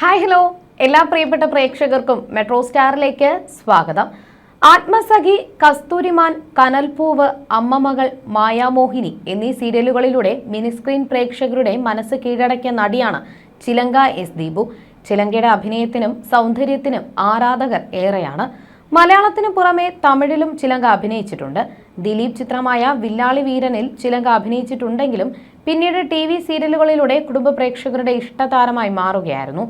Hi hello എല്ലാ പ്രിയപ്പെട്ട പ്രേക്ഷകർക്കും മെട്രോ സ്റ്റാറിലേക്ക് സ്വാഗതം. ആത്മസഖി കസ്തൂരിമാൻ കനൽപൂവ് അമ്മമകൾ മായാമോഹിനി എന്നീ സീരിയലുകളിലൂടെ മിനിസ്ക്രീൻ പ്രേക്ഷകരുടെ മനസ്സ് കീഴടക്കിയ നടിയാണ് ചിലങ്ക എസ് ദീപു. ചിലങ്കയുടെ അഭിനയത്തിനും സൗന്ദര്യത്തിനും ആരാധകർ ഏറെയാണ്. മലയാളത്തിനു പുറമെ തമിഴിലും ചിലങ്ക അഭിനയിച്ചിട്ടുണ്ട്. ദിലീപ് ചിത്രമായ വില്ലാളി വീരനിൽ ചിലങ്ക അഭിനയിച്ചിട്ടുണ്ടെങ്കിലും പിന്നീട് ടി വി സീരിയലുകളിലൂടെ കുടുംബ പ്രേക്ഷകരുടെ ഇഷ്ടതാരമായി മാറുകയായിരുന്നു.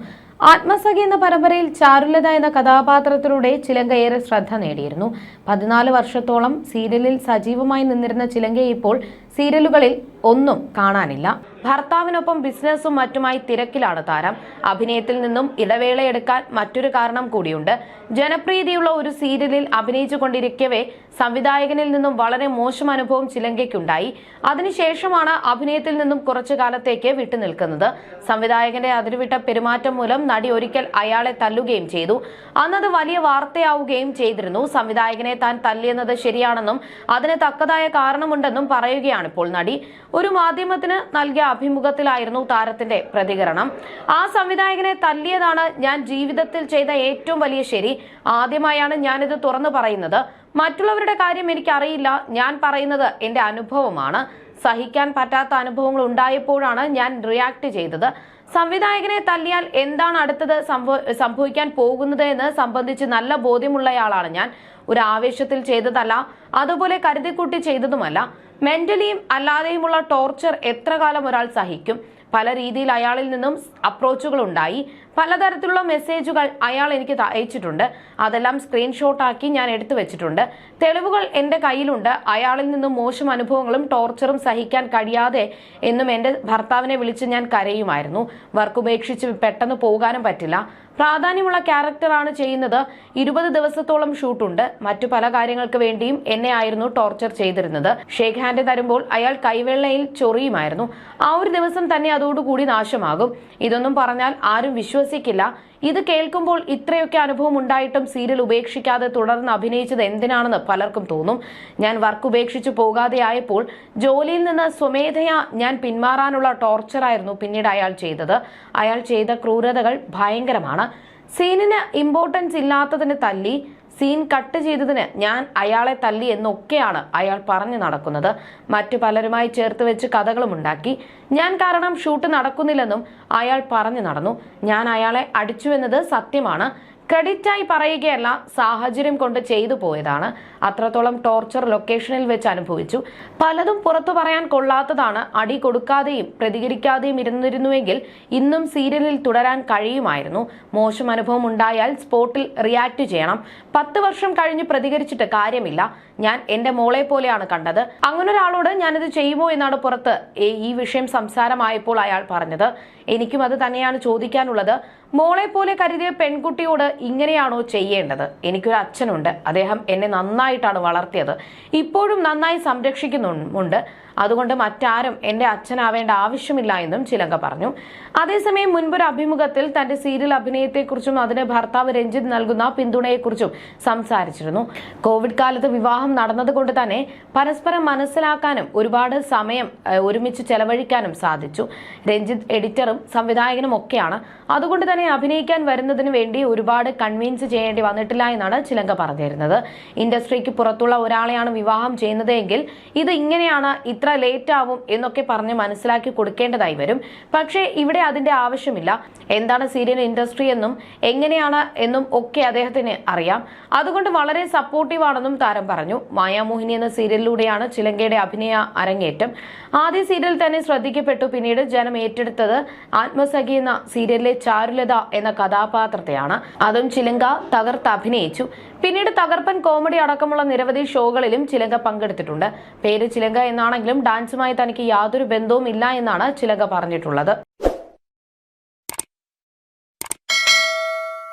ആത്മസഖി എന്ന പരമ്പരയിൽ ചാരുലത എന്ന കഥാപാത്രത്തിലൂടെ ചിലങ്ക ഏറെ ശ്രദ്ധ നേടിയിരുന്നു. പതിനാല് വർഷത്തോളം സീരിയലിൽ സജീവമായി നിന്നിരുന്ന ചിലങ്കയെ ഇപ്പോൾ സീരിയലുകളിൽ ഒന്നും കാണാനില്ല. ഭർത്താവിനൊപ്പം ബിസിനസ്സും മറ്റുമായി തിരക്കിലാണ് താരം. അഭിനയത്തിൽ നിന്നും ഇടവേളയെടുക്കാൻ മറ്റൊരു കാരണം കൂടിയുണ്ട്. ജനപ്രീതിയുള്ള ഒരു സീരിയലിൽ അഭിനയിച്ചുകൊണ്ടിരിക്കവേ സംവിധായകനിൽ നിന്നും വളരെ മോശം അനുഭവം ചിലങ്കയ്ക്കുണ്ടായി. അതിനുശേഷമാണ് അഭിനയത്തിൽ നിന്നും കുറച്ചു കാലത്തേക്ക് വിട്ടുനിൽക്കുന്നത്. സംവിധായകന്റെ അതിരുവിട്ട പെരുമാറ്റം മൂലം നടി ഒരിക്കൽ അയാളെ തല്ലുകയും ചെയ്തു. അന്നത് വലിയ വാർത്തയാവുകയും ചെയ്തിരുന്നു. സംവിധായകനെ താൻ തല്ലിയെന്നത് ശരിയാണെന്നും അതിന് തക്കതായ കാരണമുണ്ടെന്നും പറയുകയാണ് ഇപ്പോൾ നടി. ഒരു മാധ്യമത്തിന് നൽകിയ അഭിമുഖത്തിലായിരുന്നു താരത്തിന്റെ പ്രതികരണം. ആ സംവിധായകനെ തല്ലിയതാണ് ഞാൻ ജീവിതത്തിൽ ചെയ്ത ഏറ്റവും വലിയ ശരി. ആദ്യമായാണ് ഞാനിത് തുറന്നു പറയുന്നത്. മറ്റുള്ളവരുടെ കാര്യം എനിക്കറിയില്ല. ഞാൻ പറയുന്നത് എന്റെ അനുഭവമാണ്. സഹിക്കാൻ പറ്റാത്ത അനുഭവങ്ങൾ ഉണ്ടായപ്പോഴാണ് ഞാൻ റിയാക്ട് ചെയ്തത്. സംവിധായകനെ തല്ലിയാൽ എന്താണ് അടുത്തത് സംഭവിക്കാൻ പോകുന്നത് എന്ന് സംബന്ധിച്ച് നല്ല ബോധ്യമുള്ളയാളാണ് ഞാൻ. ഒരു ആവേശത്തിൽ ചെയ്തതല്ല അതുപോലെ കരുതിക്കൂട്ടി ചെയ്തതുമല്ല. മെന്റലിയും അല്ലാതെയുമുള്ള ടോർച്ചർ എത്ര കാലം ഒരാൾ സഹിക്കും? പല രീതിയിൽ അയാളിൽ നിന്നും അപ്രോച്ചുകൾ ഉണ്ടായി പലതരത്തിലുള്ള മെസ്സേജുകൾ അയാൾ എനിക്ക് അയച്ചിട്ടുണ്ട്. അതെല്ലാം സ്ക്രീൻഷോട്ടാക്കി ഞാൻ എടുത്തു വെച്ചിട്ടുണ്ട്. തെളിവുകൾ എന്റെ കയ്യിലുണ്ട്. അയാളിൽ നിന്നും മോശം അനുഭവങ്ങളും ടോർച്ചറും സഹിക്കാൻ കഴിയാതെ എന്നും എന്റെ ഭർത്താവിനെ വിളിച്ച് ഞാൻ കരയുമായിരുന്നു. വർക്ക് ഉപേക്ഷിച്ച് പെട്ടെന്ന് പോകാനും പറ്റില്ല. പ്രാധാന്യമുള്ള ക്യാരക്ടറാണ് ചെയ്യുന്നത്. ഇരുപത് ദിവസത്തോളം ഷൂട്ടുണ്ട്. മറ്റു പല കാര്യങ്ങൾക്ക് വേണ്ടിയും എന്നെ ആയിരുന്നു ടോർച്ചർ ചെയ്തിരുന്നത്. ഷേക്ക് ഹാൻഡ് തരുമ്പോൾ അയാൾ കൈവെള്ളയിൽ ചൊറിയുമായിരുന്നു. ആ ഒരു ദിവസം തന്നെ അതോടുകൂടി നാശമാകും. ഇതൊന്നും പറഞ്ഞാൽ ആരും വിശ്വസിക്കില്ല. ഇത് കേൾക്കുമ്പോൾ ഇത്രയൊക്കെ അനുഭവം ഉണ്ടായിട്ടും സീരിയൽ ഉപേക്ഷിക്കാതെ തുടർന്ന് അഭിനയിച്ചത് എന്തിനാണെന്ന് പലർക്കും തോന്നും. ഞാൻ വർക്ക് ഉപേക്ഷിച്ചു പോകാതെയായപ്പോൾ ജോലിയിൽ നിന്ന് സ്വമേധയാ ഞാൻ പിന്മാറാനുള്ള ടോർച്ചറായിരുന്നു പിന്നീട് അയാൾ ചെയ്തത്. അയാൾ ചെയ്ത ക്രൂരതകൾ ഭയങ്കരമാണ്. സീനിന് ഇമ്പോർട്ടൻസ് ഇല്ലാത്തതിന് തല്ലി സീൻ കട്ട് ചെയ്തതിന് ഞാൻ അയാളെ തല്ലി എന്നൊക്കെയാണ് അയാൾ പറഞ്ഞു നടക്കുന്നത്. മറ്റു പലരുമായി ചേർത്ത് വെച്ച് കഥകളും ഉണ്ടാക്കി. ഞാൻ കാരണം ഷൂട്ട് നടക്കുന്നില്ലെന്നും അയാൾ പറഞ്ഞു നടന്നു. ഞാൻ അയാളെ അടിച്ചു അടിച്ചുവെന്നത് സത്യമാണ്. ക്രെഡിറ്റായി പറയുകയല്ല സാഹചര്യം കൊണ്ട് ചെയ്തു പോയതാണ്. അത്രത്തോളം ടോർച്ചർ ലൊക്കേഷനിൽ വെച്ച് അനുഭവിച്ചു. പലതും പുറത്തു പറയാൻ കൊള്ളാത്തതാണ്. അടി കൊടുക്കാതെയും പ്രതികരിക്കാതെയും ഇരുന്നിരുന്നുവെങ്കിൽ ഇന്നും സീരിയലിൽ തുടരാൻ കഴിയുമായിരുന്നു. മോശം അനുഭവം ഉണ്ടായാൽ സ്പോട്ടിൽ റിയാക്ട് ചെയ്യണം. പത്ത് വർഷം കഴിഞ്ഞ് പ്രതികരിച്ചിട്ട് കാര്യമില്ല. ഞാൻ എന്റെ മോളെ പോലെയാണ് കണ്ടത്. അങ്ങനെ ഒരാളോട് ഞാനിത് ചെയ്യുമോ എന്നാണ് പുറത്ത് ഈ വിഷയം സംസാരമായപ്പോൾ അയാൾ പറഞ്ഞത്. എനിക്കും അത് തന്നെയാണ് ചോദിക്കാനുള്ളത്. മോളെ പോലെ കരുതിയ പെൺകുട്ടിയോട് ഇങ്ങനെയാണോ ചെയ്യേണ്ടത്? എനിക്കൊരു അച്ഛനുണ്ട്. അദ്ദേഹം എന്നെ നന്നായിട്ടാണ് വളർത്തിയത്. ഇപ്പോഴും നന്നായി സംരക്ഷിക്കുന്നുണ്ട് അതുകൊണ്ട് മറ്റാരും എന്റെ അച്ഛനാവേണ്ട ആവശ്യമില്ല എന്നും ചിലങ്ക പറഞ്ഞു. അതേസമയം മുൻപൊരു അഭിമുഖത്തിൽ തന്റെ സീരിയൽ അഭിനയത്തെക്കുറിച്ചും അതിന് ഭർത്താവ് രഞ്ജിത് നൽകുന്ന പിന്തുണയെക്കുറിച്ചും സംസാരിച്ചിരുന്നു. കോവിഡ് കാലത്ത് വിവാഹം നടന്നതുകൊണ്ട് തന്നെ പരസ്പരം മനസ്സിലാക്കാനും ഒരുപാട് സമയം ഒരുമിച്ച് ചെലവഴിക്കാനും സാധിച്ചു. രഞ്ജിത്ത് എഡിറ്ററും സംവിധായകനും ഒക്കെയാണ് അതുകൊണ്ട് തന്നെ അഭിനയിക്കാൻ വരുന്നതിന് വേണ്ടി ഒരുപാട് കൺവിൻസ് ചെയ്യേണ്ടി വന്നിട്ടില്ല എന്നാണ് ചിലങ്ക പറഞ്ഞിരുന്നത്. ഇൻഡസ്ട്രിക്ക് പുറത്തുള്ള ഒരാളെയാണ് വിവാഹം ചെയ്യുന്നതെങ്കിൽ ഇത് ഇങ്ങനെയാണ് ഇത്ര ലേറ്റ് ആവും എന്നൊക്കെ പറഞ്ഞ് മനസ്സിലാക്കി കൊടുക്കേണ്ടതായി വരും. പക്ഷേ ഇവിടെ അതിന്റെ ആവശ്യമില്ല. എന്താണ് സീരിയൽ ഇൻഡസ്ട്രി എന്നും എങ്ങനെയാണ് എന്നും ഒക്കെ അദ്ദേഹത്തിന് അറിയാം. അതുകൊണ്ട് വളരെ സപ്പോർട്ടീവ് ആണെന്നും താരം പറഞ്ഞു. മായാമോഹിനി എന്ന സീരിയലിലൂടെയാണ് ചിലങ്കയുടെ അഭിനയ അരങ്ങേറ്റം. ആദ്യ സീരിയൽ തന്നെ ശ്രദ്ധിക്കപ്പെട്ടു. പിന്നീട് ജനം ഏറ്റെടുത്തത് ആത്മസഖി എന്ന സീരിയലിലെ ചാരുലത എന്ന കഥാപാത്രത്തെയാണ്. അതും ചിലങ്ക തകർത്ത് അഭിനയിച്ചു. പിന്നീട് തകർപ്പൻ കോമഡി അടക്കമുള്ള നിരവധി ഷോകളിലും ചിലങ്ക പങ്കെടുത്തിട്ടുണ്ട്. പേര് ചിലങ്ക എന്നാണെങ്കിലും ഡാൻസുമായി തനിക്ക് യാതൊരു ബന്ധവും ഇല്ല എന്നാണ് ചിലങ്ക പറഞ്ഞിട്ടുള്ളത്.